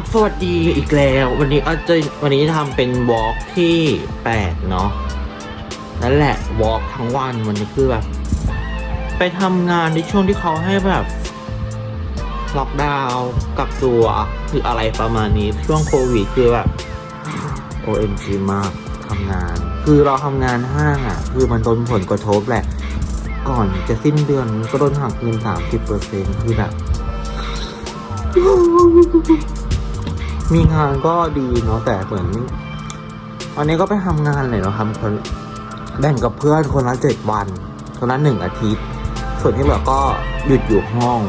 ครับ สวัสดีอีกแล้ว วันนี้ก็จะวันนี้ทำเป็นวอล์กที่แปดเนาะนั่นแหละวอล์กทั้งวันวันนี้คือแบบ ไปทำงานในช่วงที่เขาให้แบบล็อกดาวน์กักตัวหรืออะไรประมาณนี้ช่วงโควิดคือแบบ OMG มากทำงาน คือเราทำงานห้างอะ คือมันโดนผลกระทบแหละ ก่อนจะสิ้นเดือนก็โดนหักเงินสามสิบเปอร์เซ็นคือแบบ มีงานก็ดีเนาะแต่เหมือนวันนี้ก็ไปทำงานเลยเนาะทำคนแบ่งกับเพื่อนคนละเจ็ดวัน คนละหนึ่งอาทิตย์ ส่วนที่เหลือก็หยุดอยู่ห้อง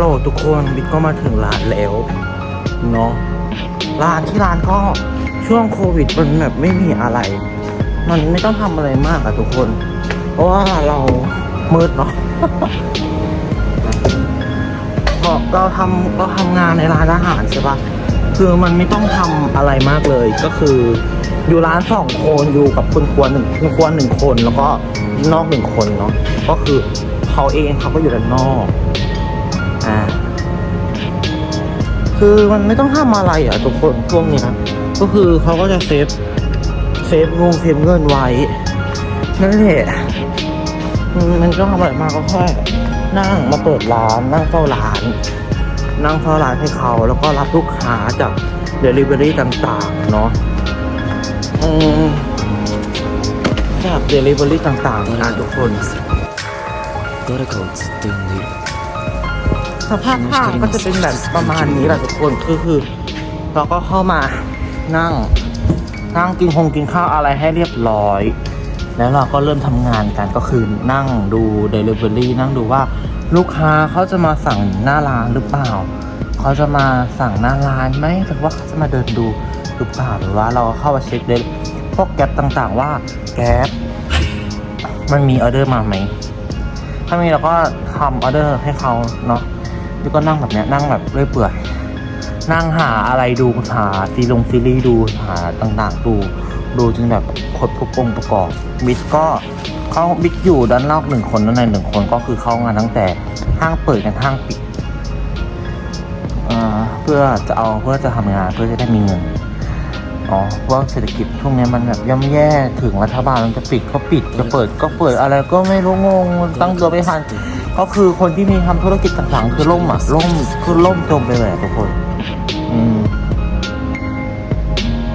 โหลทุกคนบิ๊กก็มาถึงร้านแล้วเนาะร้านที่ร้านก็ช่วงโควิดมันแบบไม่มีอะไร มันไม่ต้องทำอะไรมากอะทุกคน เพราะว่าเรามืดเนาะพอเราทำเราทำงานในร้านอาหารใช่ปะคือมันไม่ต้องทำอะไรมากเลยก็คืออยู่ร้านสองคนอยู่กับคุณครัวหนึ่งคุณครัวหนึ่งคนแล้วก็นอกหนึ่งคนเนาะก็คือเขาเองเขาก็อยู่ด้านนอก คือมันไม่ต้องทำอะไรอะทุกคนช่วงเนี้ยก็คือเขาก็จะเซฟเซฟงงเซฟเงินไว้ นั่นแหละมันก็ทำอะไรมากก็แค่นั่งมาเปิดร้าน นั่งเฝ้าร้าน นั่งเฝ้าร้านให้เขา แล้วก็รับลูกค้าจากเดลิเวอรี่ต่างๆ เนาะจากเดลิเวอรี่ต่างๆนะทุกคน สภาพห้างก็จะเป็นแบบประมาณนี้แหละทุกคนคือคือ เราก็เข้ามานั่ง นั่งกินคงกินข้าวอะไรให้เรียบร้อย แล้วเราก็เริ่มทำงานกันก็คือนั่งดู Delivery นั่งดูว่าลูกค้าเขาจะมาสั่งหน้าร้านหรือเปล่า เขาจะมาสั่งหน้าร้านไหมหรือว่าเขาจะมาเดินดูหรือเปล่าหรือว่าเราเข้ามาเช็คเดพวกแก๊ปต่างๆ ว่าแก๊ปมันมีออเดอร์มาไหม ถ้ามีเราก็ทำออเดอร์ให้เขาเนาะ แล้วก็นั่งแบบเนี้ยนั่งแบบเรื่อยเปื่อยนั่งหาอะไรดูหาซีลงซีรีส์ดูหาต่างๆ ดูดูจนแบบคดทุกองค์ประกอบบิ๊กก็เขาบิ๊กอยู่ด้านนอกหนึ่งคนด้านในหนึ่งคนก็คือเข้างานตั้งแต่ห้างเปิดกันห้างปิดอ่าเพื่อจะเอาเพื่อจะทำงานเพื่อจะได้มีเงินอ๋อเพราะว่าเศรษฐกิจช่วงนี้มันแบบย่ำแย่ถึงรัฐบาลมันจะปิดก็ปิดจะเปิดก็เปิดอะไรก็ไม่รู้งงตั้งตัวไม่ทัน ก็คือคนที่มีทำธุรกิจต่างๆ คือล่มอะล่มคือล่มจมไปเลยอะทุกคนอืม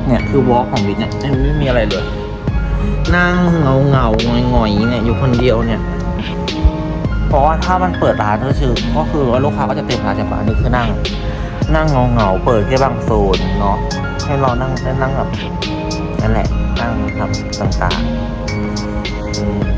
เนี่ยคือวอล์กของวิทย์เนี่ยไม่มีอะไรเลย นั่งเงาเงาๆงอยๆเนี่ยอยู่คนเดียวเนี่ย เพราะว่าถ้ามันเปิดร้านก็คือก็คือว่าลูกค้าก็จะเต็มร้านจากร้านนี้คือนั่ง นั่งเงาเงาเปิดแค่บางโซนเนาะให้เรานั่งได้นั่งแบบนั่นแหละนั่งทำต่างๆ